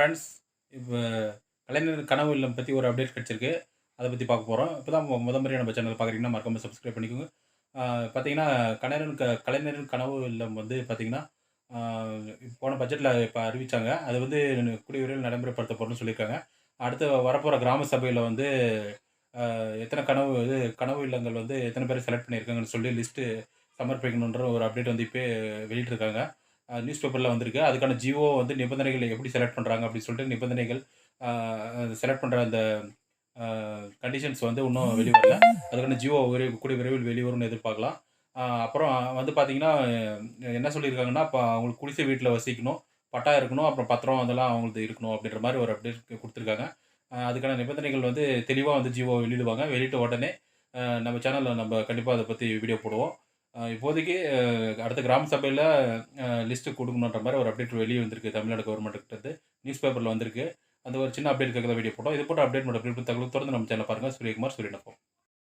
Friends இப்போ கலைஞர் கனவு இல்லம் பற்றி ஒரு அப்டேட் கிடச்சிருக்கு. அதை பற்றி பார்க்க போகிறோம் இப்போ தான் முத முறையாக நம்ம சேனல் பார்க்குறீங்கன்னா மறக்காமல் சப்ஸ்கிரைப் பண்ணிக்கோங்க. பார்த்தீங்கன்னா கலைஞரின் க கலைஞரின் கனவு இல்லம் வந்து பார்த்திங்கன்னா போன பட்ஜெட்டில் இப்போ அறிவித்தாங்க அது வந்து கூடிய விரைவில் நடைமுறைப்படுத்த போகிறோம்னு சொல்லியிருக்காங்க. அடுத்து வரப்போகிற கிராம சபையில் வந்து எத்தனை கனவு இது கனவு இல்லங்கள் வந்து எத்தனை பேர் செலக்ட் பண்ணியிருக்காங்கன்னு சொல்லி லிஸ்ட்டு சமர்ப்பிக்கணுன்ற ஒரு அப்டேட் வந்து இப்போ வெளியிட்டிருக்காங்க. நியூஸ் பேப்பரில் வந்திருக்கு. அதுக்கான ஜிஓ வந்து நிபந்தனைகள் எப்படி செலக்ட் பண்ணுறாங்க அப்படின்னு சொல்லிட்டு நிபந்தனைகள் செலக்ட் பண்ணுற அந்த கண்டிஷன்ஸ் வந்து இன்னும் வெளிவரல. அதுக்கான ஜியோ விரைவு கூடிய விரைவில் வெளிவரும்னு எதிர்பார்க்கலாம். அப்புறம் வந்து பார்த்தீங்கன்னா என்ன சொல்லியிருக்காங்கன்னா இப்போ அவங்களுக்கு குடிசை வீட்டில் வசிக்கணும் பட்டா இருக்கணும் அப்புறம் பத்திரம் அதெல்லாம் அவங்களுக்கு இருக்கணும் அப்படின்ற மாதிரி ஒரு அப்டேட் கொடுத்துருக்காங்க. அதுக்கான நிபந்தனைகள் வந்து தெளிவாக வந்து ஜிஓ வெளியிடுவாங்க. வெளியிட்ட உடனே நம்ம சேனலில் நம்ம கண்டிப்பாக அதை பற்றி வீடியோ போடுவோம். இப்போதைக்கு அடுத்த கிராம சபையில் லிஸ்ட்டு கொடுக்கணுன்ற மாதிரி ஒரு அப்டேட் வெளியே வந்திருக்கு தமிழ்நாடு கவர்மெண்ட் நியூஸ் பேப்பரில் வந்திருக்கு அந்த ஒரு சின்ன அப்டேட் கேட்குற வீடியோ போட்டோம் இது போட்டு அப்டேட் மட்டும் தகவல் தொடர்ந்து நம்ம சேனல் பாருங்கள் சூரியகுமார் சூரியனப்போ